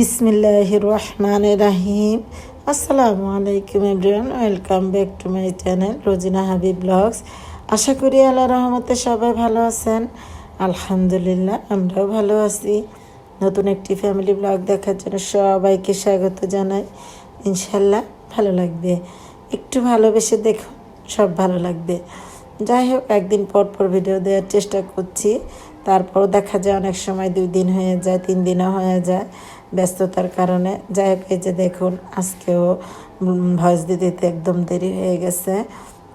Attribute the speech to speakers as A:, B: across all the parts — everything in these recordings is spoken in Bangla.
A: বিসমিল্লাহ রহমান রাহিম আসসালামু আলাইকুম everyone, welcome back to my channel Rozina Habib vlogs. আশা করি আল্লাহ রহমতে সবাই ভালো আছেন। আলহামদুলিল্লাহ, আমরাও ভালো আছি। নতুন একটি ফ্যামিলি ব্লগ দেখার জন্য সবাইকে স্বাগত জানাই। ইনশাল্লাহ ভালো লাগবে। একটু ভালোবেসে দেখুন, সব ভালো লাগবে। যাই হোক, একদিন পর পর ভিডিও দেওয়ার চেষ্টা করছি। তারপর দেখা যায় অনেক সময় দুই দিন হয়ে যায়, তিন দিনও হয়ে যায়। ব্যস্ততার কারণে। যাই হোক, এই যে দেখুন, আজকেও ভয়েস দিতে দিতে একদম দেরি হয়ে গেছে।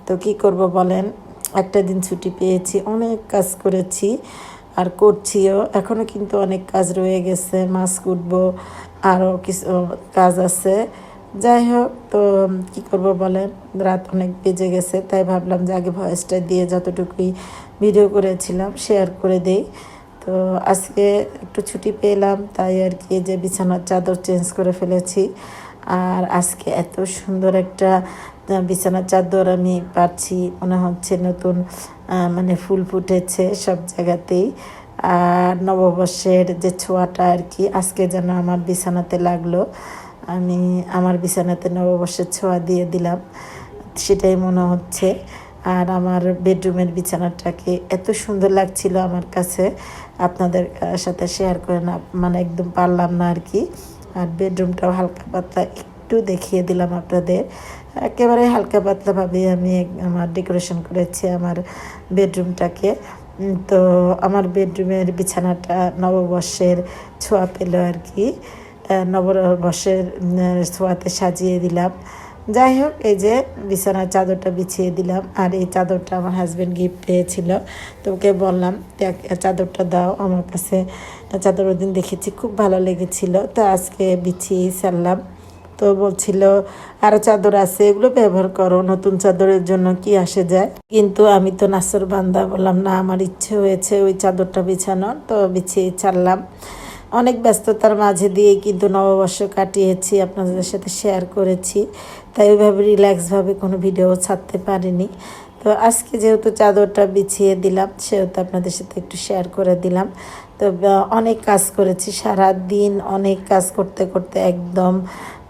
A: তো কি করব বলেন? একটা দিন ছুটি পেয়েছি, অনেক কাজ করেছি আর করছিও। এখনও কিন্তু অনেক কাজ রয়ে গেছে, মাছ কুটবো আরও কিছু কাজ আছে। যাই হোক, তো কি করব বলেন? রাত অনেক বেজে গেছে, তাই ভাবলাম যে আগে ভয়েসটা দিয়ে যতটুকুই ভিডিও করেছিলাম শেয়ার করে দেই। তো আজকে একটু ছুটি পেলাম, তাই আর কি যে বিছানার চাদর চেঞ্জ করে ফেলেছি। আর আজকে এত সুন্দর একটা বিছানার চাদর আমি পাচ্ছি মনে হচ্ছে নতুন মানে ফুল ফুটেছে সব জায়গাতেই। আর নববর্ষের যে ছোঁয়াটা আর কি, আজকে যেন আমার বিছানাতে লাগল। আমি আমার বিছানাতে নববর্ষের ছোঁয়া দিয়ে দিলাম, সেটাই মনে হচ্ছে। আর আমার বেডরুমের বিছানাটাকে এত সুন্দর লাগছিল আমার কাছে। আপনাদের সাথে শেয়ার করে না মানে একদম পারলাম না আর কি। আর বেডরুমটাও হালকা পাতলা, একটু দেখিয়ে দিলাম আপনাদের। একেবারে হালকা পাতলাভাবে আমি আমার ডেকোরেশন করেছি আমার বেডরুমটাকে তো আমার বেডরুমের বিছানাটা নববর্ষের ছোঁয়া পেল আর কি। নববর্ষের ছোঁয়াতে সাজিয়ে দিলাম। যাই হোক, এই যে বিছানার চাদরটা বিছিয়ে দিলাম, আর এই চাদরটা আমার হাজব্যান্ড গিফট পেয়েছিল তো ওকে বললাম চাদরটা দাও, আমার কাছে। চাদর ওদিন দেখেছি, খুব ভালো লেগেছিল। তো আজকে বিছিয়েই ছাড়লাম তো বলছিল আরও চাদর আছে, এগুলো ব্যবহার করো, নতুন চাদরের জন্য কি আসে যায়? কিন্তু আমি তো নাসর বান্দা বললাম, না, আমার ইচ্ছে হয়েছে ওই চাদরটা বিছানোর। তো বিছিয়ে ছাড়লাম। অনেক ব্যস্ততার মাঝে দিয়ে কিন্তু নববর্ষ কাটিয়েছি, আপনাদের সাথে শেয়ার করেছি। তাই ওইভাবে রিল্যাক্সভাবে কোনো ভিডিও ছাড়তে পারিনি। তো আজকে যেহেতু চাদরটা বিছিয়ে দিলাম, সেহেতু আপনাদের সাথে একটু শেয়ার করে দিলাম। তো অনেক কাজ করেছি সারা দিন অনেক কাজ করতে করতে একদম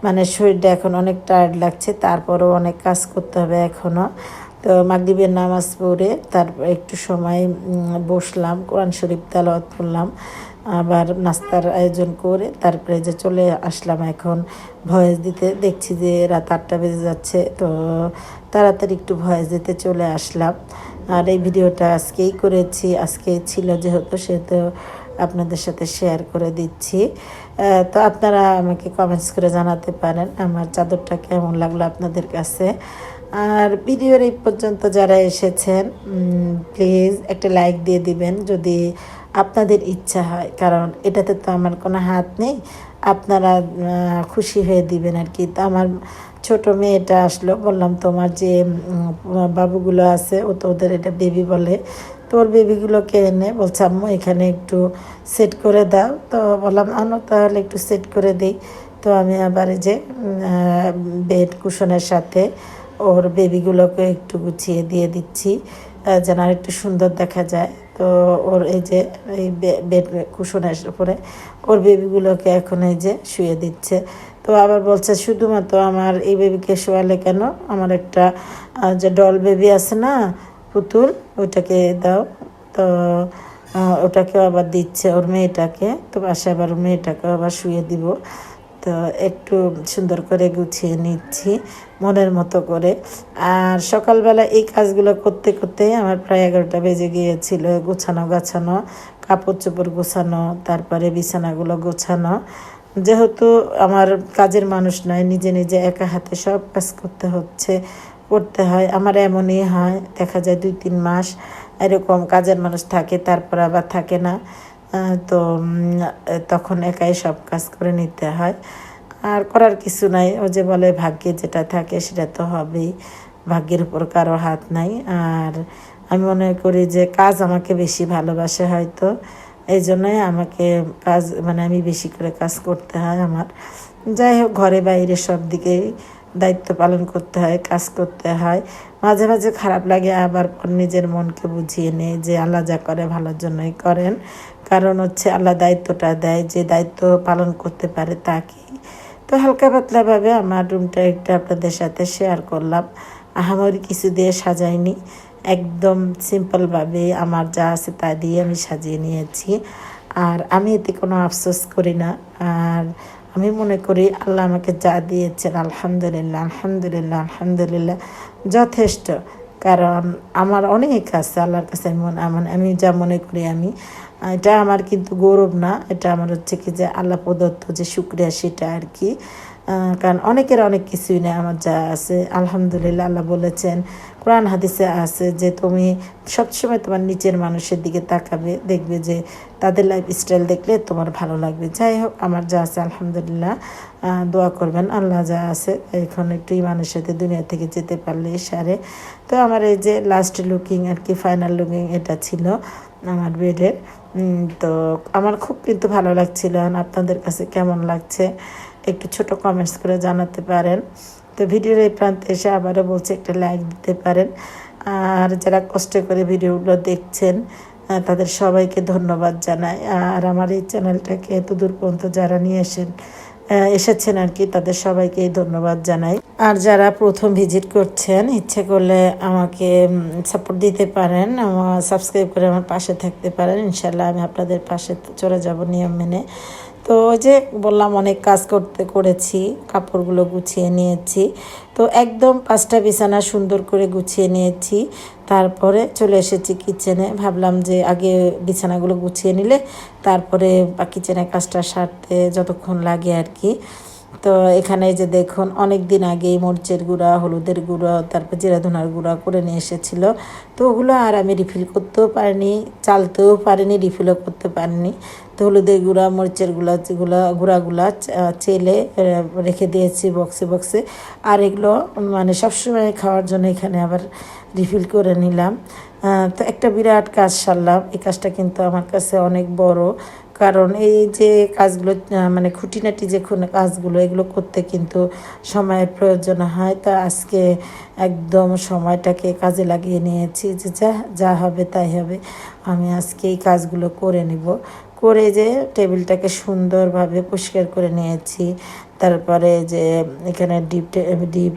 A: মানে শরীরটা এখন অনেক টায়ার্ড লাগছে, তারপরেও অনেক কাজ করতে হবে এখনও তো মাগরীবের নামাজ পড়ে তারপর একটু সময় বসলাম, কোরআন শরীফ তালাওয়াত করলাম। আবার নাস্তার আয়োজন করে তারপরে যে চলে আসলাম এখন ভয়েস দিতে, দেখছি যে রাত আটটা বেজে যাচ্ছে, তো তাড়াতাড়ি একটু ভয়েস দিতে চলে আসলাম। আর এই ভিডিওটা আজকেই করেছি, আজকে ছিল যেহেতু, সেহেতু আপনাদের সাথে শেয়ার করে দিচ্ছি। তো আপনারা আমাকে কমেন্টস করে জানাতে পারেন, আমার চাদরটা কেমন লাগল আপনাদের কাছে। আর ভিডিওর এই পর্যন্ত যারা এসেছেন প্লিজ একটা লাইক দিয়ে দিবেন, যদি আপনাদের ইচ্ছা হয়, কারণ এটাতে তো আমার কোনো হাত নেই। আপনারা খুশি হয়ে দিবেন আর কি তো আমার ছোট মেয়েটা আসলো, বললাম, তোমার যে বাবুগুলো আছে, ও তো ওদের এটা বেবি বলে, তো তোর বেবিগুলোকে এনে? বলছে, আম্মু, এখানে একটু সেট করে দাও। তো বললাম, আনো, তাহলে একটু সেট করে দিই। তো আমি আবার যে বেড কুশনের সাথে ওর বেবিগুলোকে একটু গুছিয়ে দিয়ে দিচ্ছি যেন আর একটু সুন্দর দেখা যায়। তো ওর এই যে, এই বেড কুশনের উপরে ওর বেবিগুলোকে এখন এই যে শুয়ে দিচ্ছে। তো আবার বলছে, শুধুমাত্র আমার এই বেবিকে শোয়ালে কেন? আমার একটা যে ডল বেবি আছে না, পুতুল ওইটাকে দাও। তো ওটাকেও আবার দিচ্ছে ওর মেয়েটাকে। তো বাসায় আবার মেয়েটাকেও আবার শুয়ে দিব। তো একটু সুন্দর করে গুছিয়ে নিচ্ছি, মনের মতো করে। আর সকালবেলা এই কাজগুলো করতে করতে আমার প্রায় এগারোটা বেজে গিয়েছিল, গোছানো গাছানো, কাপড় চোপড় গোছানো, তারপরে বিছানাগুলো গোছানো। যেহেতু আমার কাজের মানুষ নয়, নিজে নিজে একা হাতে সব কাজ করতে হচ্ছে, করতে হয়। আমার এমনই হয়, দেখা যায় দুই তিন মাস এরকম কাজের মানুষ থাকে, তারপর আবার থাকে না। তো তখন একাই সব কাজ করে নিতে হয়। আর করার কিছু নাই। ও যে বলে ভাগ্যে যেটা থাকে সেটা তো হবেই। ভাগ্যের উপর কারও হাত নাই। আর আমি মনে করি যে কাজ আমাকে বেশি ভালোবাসে হয়তো। এই জন্যই আমাকে কাজ মানে আমি বেশি করে কাজ করতে হয় আমার। যাই হোক, ঘরে বাইরে সব দিকেই দায়িত্ব পালন করতে হয়, কাজ করতে হয়। মাঝে মাঝে খারাপ লাগে, আবার নিজের মনকে বুঝিয়ে নেই যে আল্লাহ যা করে ভালোর জন্যই করেন। কারণ হচ্ছে আল্লাহ দায়িত্বটা দেয়, যে দায়িত্ব পালন করতে পারে তাকেই তো হালকা পাতলাভাবে আমার রুমটা একটু আপনাদের সাথে শেয়ার করলাম। আহামরি কিছু দিয়ে সাজাইনি। একদম সিম্পলভাবে আমার যা আছে তা দিয়ে আমি সাজিয়ে নিয়েছি। আর আমি এতে কোনো আফসোস করি না। আর আমি মনে করি আল্লাহ আমাকে যা দিয়েছেন, আলহামদুলিল্লাহ আলহামদুলিল্লাহ আলহামদুলিল্লাহ, যথেষ্ট। কারণ আমার অনেক আছে, আল্লাহর কাছে মনে আমি যা মনে করি আমি। এটা আমার কিন্তু গৌরব না, এটা আমার হচ্ছে কি যে আল্লাহ প্রদত্ত যে শুক্রিয়া সেটা আর কি। কারণ অনেকের অনেক কিছুই নেই, আমার যা আছে। আলহামদুলিল্লাহ, আল্লাহ বলেছেন, কোরআন, হাদিসে আছে যে তুমি সবসময় তোমার নিচের মানুষের দিকে তাকাবে, দেখবে যে তাদের লাইফ স্টাইল দেখলে তোমার ভালো লাগবে। যাই হোক, আমার যা আছে, আলহামদুলিল্লাহ দোয়া করবেন। আল্লাহ যা আছে, এখন একটু ইমানের সাথে দুনিয়া থেকে যেতে পারলে সারে। তো আমার এই যে লাস্ট লুকিং আর কি ফাইনাল লুকিং এটা ছিল আমার বেডের তো আমার খুব কিন্তু ভালো লাগছিল। আপনাদের কাছে কেমন লাগছে? একটু ছোট কমেন্টস করে জানাতে পারেন। তো ভিডিওর এই প্রান্তে এসে আবারও বলছি, একটা লাইক দিতে পারেন। আর যারা কষ্ট করে ভিডিওগুলো দেখছেন তাদের সবাইকে ধন্যবাদ জানাই। আর আমার এই চ্যানেলটাকে এত দূর পর্যন্ত যারা নিয়ে এসেন এসেছেন আর কি, তাদের সবাইকে ধন্যবাদ জানাই। আর যারা প্রথম ভিজিট করছেন, ইচ্ছে করলে আমাকে সাপোর্ট দিতে পারেন সাবস্ক্রাইব করে আমার পাশে থাকতে পারেন। ইনশাল্লাহ আমি আপনাদের পাশে চলে যাব নিয়ম মেনে। তো ওই যে বললাম, অনেক কাজ করতে করেছি, কাপড়গুলো গুছিয়ে নিয়েছি। তো একদম পাঁচটা বিছানা সুন্দর করে গুছিয়ে নিয়েছি। তারপরে চলে এসেছি কিচেনে ভাবলাম যে আগে বিছানাগুলো গুছিয়ে নিলে, তারপরে কিচেনের কাজটা সারতে যতক্ষণ লাগে আর কি। তো এখানে যে দেখুন অনেক দিন আগেই মরিচের গুঁড়া, হলুদের গুঁড়া, তারপর জিরা ধনার গুঁড়া করে নিয়ে এসেছিল। তো ওগুলো আর আমি রিফিল করতেও পারিনি, চালতেও পারিনি রিফিলও করতে পারিনি। তো হলুদের গুঁড়া, মরিচের গুঁড়া, যেগুলো গুঁড়াগুলা চেলে রেখে দিয়েছি বক্সে বক্সে আর এগুলো মানে সবসময় খাওয়ার জন্য এখানে আবার রিফিল করে নিলাম। তো একটা বিরাট কাজ সারলাম। এই কাজটা কিন্তু আমার কাছে অনেক বড়। কারণ এই যে কাজগুলো মানে খুঁটিনাটি যে কাজগুলো, এগুলো করতে কিন্তু সময়ের প্রয়োজন হয়। তা আজকে একদম সময়টাকে কাজে লাগিয়ে নিয়েছি যে যা যা হবে তাই হবে। আমি আজকে এই কাজগুলো করে নিব। করে যে টেবিলটাকে সুন্দরভাবে পরিষ্কার করে নিয়েছি। তারপরে যে এখানে ডিপ ডিপ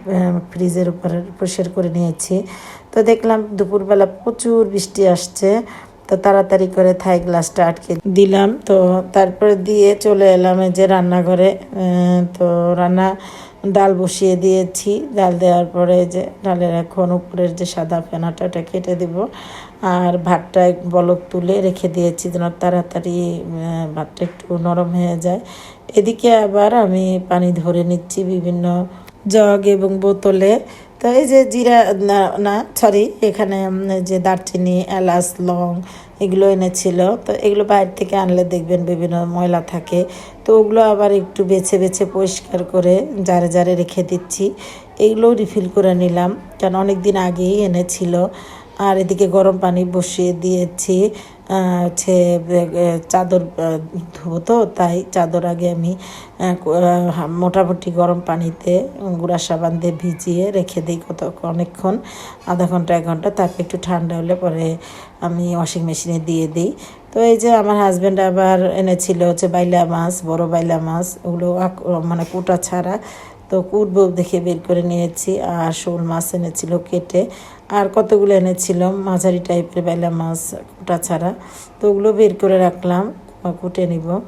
A: ফ্রিজের উপরে পরিষ্কার করে নিয়েছি। তো দেখলাম দুপুরবেলা প্রচুর বৃষ্টি আসছে। তো তাড়াতাড়ি করে থাই গ্লাসটা আটকে দিলাম। তো তারপরে দিয়ে চলে এলাম যে রান্নাঘরে। তো রান্না ডাল বসিয়ে দিয়েছি। ডাল দেওয়ার পরে যে ডালের এখন উপরের যে সাদা ফেনাটা, ওটা কেটে দিব। আর ভাতটা বলক তুলে রেখে দিয়েছি যেন তাড়াতাড়ি ভাতটা একটু নরম হয়ে যায়। এদিকে আবার আমি পানি ধরে নিচ্ছি বিভিন্ন জগ এবং বোতলে। তো এই যে জিরা, না সরি এখানে যে দারচিনি, এলাচ, লং এগুলো এনেছিল। তো এগুলো বাইরে থেকে আনলে দেখবেন বিভিন্ন ময়লা থাকে। তো ওগুলো আবার একটু বেছে বেছে পরিষ্কার করে জারে জারে রেখে দিচ্ছি। এগুলোও রিফিল করে নিলাম। কারণ অনেক দিন আগেই এনেছিল। আর এদিকে গরম পানি বসিয়ে দিয়েছি। হচ্ছে চাদর ধোবো তো, তাই চাদর আগে আমি মোটামুটি গরম পানিতে গুঁড়া সাবান দিয়ে ভিজিয়ে রেখে দিই কত, অনেকক্ষণ, আধা ঘণ্টা, এক ঘণ্টা, তারপর একটু ঠান্ডা হলে পরে আমি ওয়াশিং মেশিনে দিয়ে দিই। তো এই যে আমার হাজব্যান্ড আবার এনেছিল হচ্ছে বাইলা মাছ, বড় বাইলা মাছ, ওগুলো মানে কোটা ছাড়া তো কুটব দেখে বের করে নিয়েছি আর শোল মাছ এনেছিল কেটে আর কতগুলো এনেছিল মাঝারি টাইপের বেলা মাছ কুটা ছাড়া। তো ওগুলো বের করে রাখলাম কুটে নিব।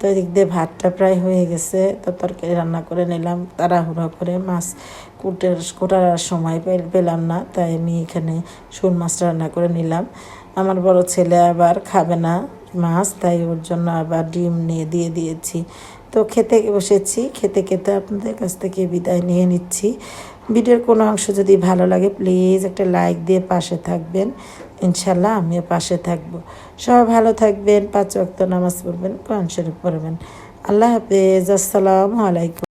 A: তো এদিক দিয়ে ভাতটা প্রায় হয়ে গেছে, তো তরকারি রান্না করে নিলাম, তাড়াহুড়ো করে মাছ কুটে কোটার সময় পেল- পেলাম না, তাই আমি এখানে শোল মাছটা রান্না করে নিলাম। আমার বড় ছেলে আবার খাবে না মাছ, তাই ওর জন্য আবার ডিম নিয়ে দিয়ে দিয়েছি। তো খেতে বসেছি, খেতে খেতে আপনাদের কাছ থেকে বিদায় নিয়ে নিচ্ছি। ভিডিওর কোনো অংশ যদি ভালো লাগে প্লিজ একটা লাইক দিয়ে পাশে থাকবেন। ইনশাল্লাহ আমিও পাশে থাকব। সবাই ভালো থাকবেন, পাঁচ অক্ত নামাজ পড়বেন, কোরআন শরীফ পড়বেন। আল্লাহ হাফেজ, আসসালামু আলাইকুম।